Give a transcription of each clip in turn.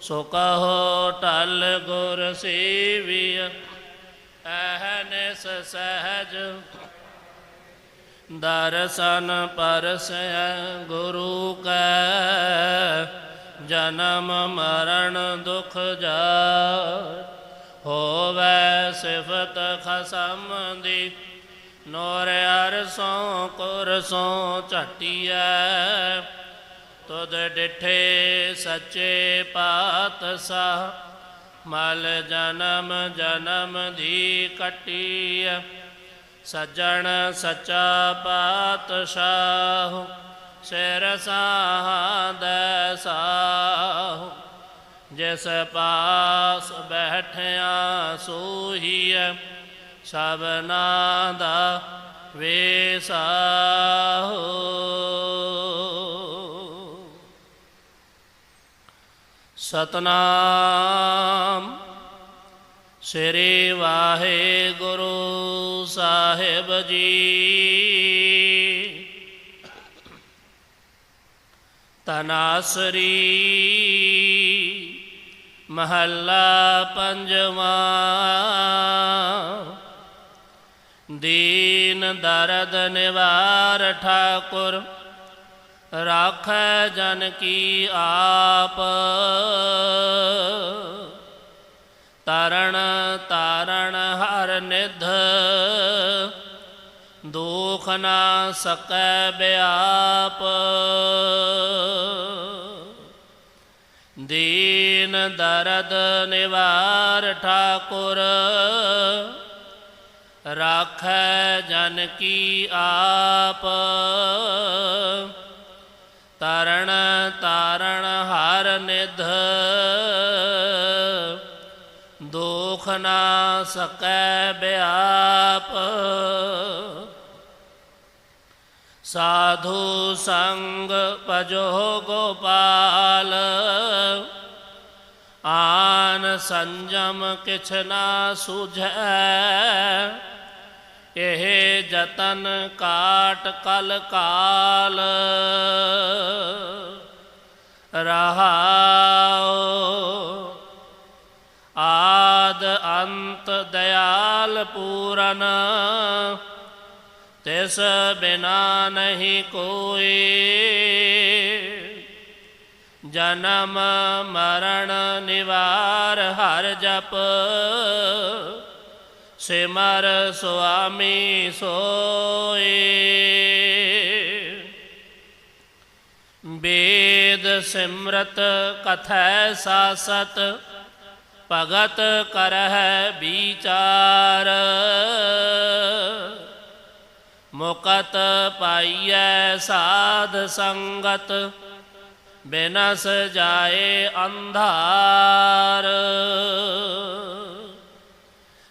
ਸੋ ਕਹੋ ਟਲ ਗੁਰ ਸੇਵਿਆ ਅਹਨਿਸ ਸਹਜ। ਦਰਸ਼ਨ ਪਰਸੈ ਗੁਰੂ ਕੈ, ਜਨਮ ਮਰਨ ਦੁਖ ਜਾ ਹੋਵੇ ਸਿਫਤ ਖਸਮ ਦੀ, ਨੋਰ ਅਰਸੋਂ ਕੁਰਸੋਂ ਝਟਿਐ। ਤੁਧ ਡਿਠੇ ਸੱਚੇ ਪਾਤਸ਼ਾਹ ਮਲ ਜਨਮ ਜਨਮ ਦੀ ਕਟਿਐ। ਸੱਜਣ ਸੱਚਾ ਪਾਤਸ਼ਾਹ, ਸਿਰ ਸਾਹਦੈ ਸਾਹੁ। ਜਿਸ ਪਾਸ ਬੈਠਿਆ ਸੋਹੀਐ ਸਭਨਾ ਦਾ ਵੇਸਾਹੋ ਸਤਨਾਮ। ਸ੍ਰੀ ਵਾਹਿਗੁਰੂ ਸਾਹਿਬ ਜੀ। ਤਨਾਸਰੀ ਮਹੱਲਾ ਪੰਜਵਾਂ। ਦੀਨ ਦਰਦ ਨਿਵਾਰ ਠਾਕੁਰ ਰਾਖੈ ਜਨ ਕੀ ਆਪ। ਤਰਣ ਤਾਰਣ ਹਰ ਨਿਧ, ਦੁਖ ਨਾ ਸਕੈ ਬਿਆਪ। ਦੀਨ ਦਰਦ ਨਿਵਾਰ ਠਾਕੁਰ, ਰਾਖੈ ਜਨ ਕੀ ਆਪ। ਤਰਣ ਤਾਰਣ ਹਰ ਨਿਧ ਦੁਖ ਨਾ ਸਕੈ ਬਿਆਪ ਸਾਧੂ ਸੰਗ ਪਜੋ ਗੋਪਾਲ ਆਨ ਸੰਜਮ ਕਿਛ ਨਾ ਸੁਝੈ ਇਹ ਜਤਨ ਕਾਟ ਕਲ ਕਾਲ। ਰਹਾਉ ਆਦ ਅੰਤ ਦਇਆਲ ਪੂਰਨ। ਤਿਸ ਬਿਨਾ ਨਹੀਂ ਕੋਈ ਜਨਮ ਮਰਨ ਨਿਵਾਰ ਹਰ ਜਪ। ਸਿਮਰ ਸੁਆਮੀ ਸੋਏ। ਵੇਦ ਸਿਮਰਤ ਕਥੈ ਸਾਸਤ, ਭਗਤ ਕਰਹਿ ਵਿਚਾਰ। ਮੁਕਤ ਪਾਈਐ ਸਾਧ ਸੰਗਤ, ਬਿਨਸ ਜਾਏ ਅੰਧਾਰ।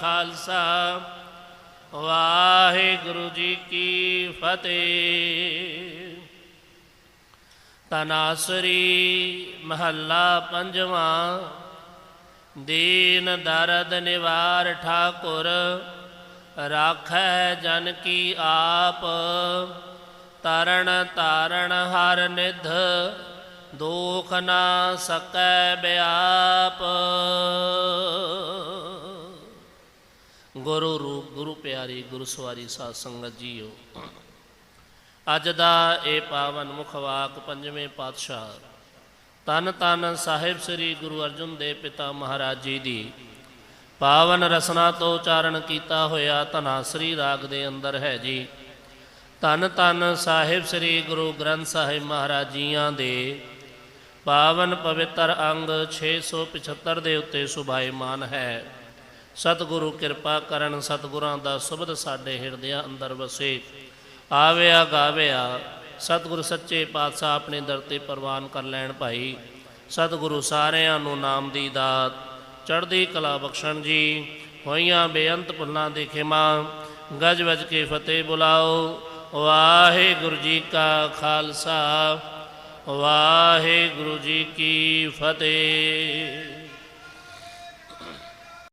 ਖਾਲਸਾ। ਵਾਹਿਗੁਰੂ ਜੀ ਕੀ ਫਤਿਹ। ਤਨਾਸਰੀ ਮਹੱਲਾ ਪੰਜਵਾਂ। ਦੀਨ ਦਰਦ ਨਿਵਾਰ ਠਾਕੁਰ, ਰਾਖੈ ਜਨ ਕੀ ਆਪ। ਤਰਣ ਤਾਰਣ ਹਰ ਨਿਧ, ਦੁਖ ਨਾ ਸਕੈ ਬਿਆਪ। ਗੁਰੂ ਰੂਪ, ਗੁਰੂ ਪਿਆਰੀ, ਗੁਰੂ ਸਵਾਰੀ ਸਾਧ ਸੰਗਤ ਜੀਓ। ਅੱਜ ਦਾ ਇਹ ਪਾਵਨ ਮੁਖ ਵਾਕ ਪੰਜਵੇਂ ਪਾਤਸ਼ਾਹ ਤਨ ਤਨ ਸਾਹਿਬ ਸ੍ਰੀ ਗੁਰੂ ਅਰਜਨ ਦੇਵ ਪਿਤਾ ਮਹਾਰਾਜ ਜੀ ਦੀ ਪਾਵਨ ਰਸਨਾ ਤੋਂ ਉਚਾਰਨ ਕੀਤਾ ਹੋਇਆ ਧਨਾਸਰੀ ਰਾਗ ਦੇ ਅੰਦਰ ਹੈ ਜੀ। ਧੰਨ ਧੰਨ ਸਾਹਿਬ ਸ੍ਰੀ ਗੁਰੂ ਗ੍ਰੰਥ ਸਾਹਿਬ ਮਹਾਰਾਜ ਜੀਆਂ ਦੇ ਪਾਵਨ ਪਵਿੱਤਰ ਅੰਗ 675 ਦੇ ਉੱਤੇ ਸੁਭਾਇਮਾਨ ਹੈ। ਸਤਿਗੁਰੂ ਕਿਰਪਾ ਕਰਨ, ਸਤਿਗੁਰਾਂ ਦਾ ਸ਼ਬਦ ਸਾਡੇ ਹਿਰਦਿਆਂ ਅੰਦਰ ਵਸੇ। ਆਵਿਆ ਗਾਵਿਆ, ਸਤਿਗੁਰੂ ਸੱਚੇ ਪਾਤਸ਼ਾਹ ਆਪਣੇ ਦਰ ਤੇ ਪ੍ਰਵਾਨ ਕਰ ਲੈਣ ਭਾਈ। ਸਤਿਗੁਰੂ ਸਾਰਿਆਂ ਨੂੰ ਨਾਮ ਦੀ ਦਾਤ। ਚੜ੍ਹਦੀ ਕਲਾ ਬਖਸ਼ਣ ਜੀ, ਹੋਈਆਂ ਬੇਅੰਤ ਪੁੰਨਾਂ ਦੀ ਖਿਮਾ। ਗਜ ਵਜ ਕੇ ਫਤਿਹ ਬੁਲਾਓ, ਵਾਹਿਗੁਰੂ ਜੀ ਕਾ ਖਾਲਸਾ, ਵਾਹਿਗੁਰੂ ਜੀ ਕੀ ਫਤਿਹ।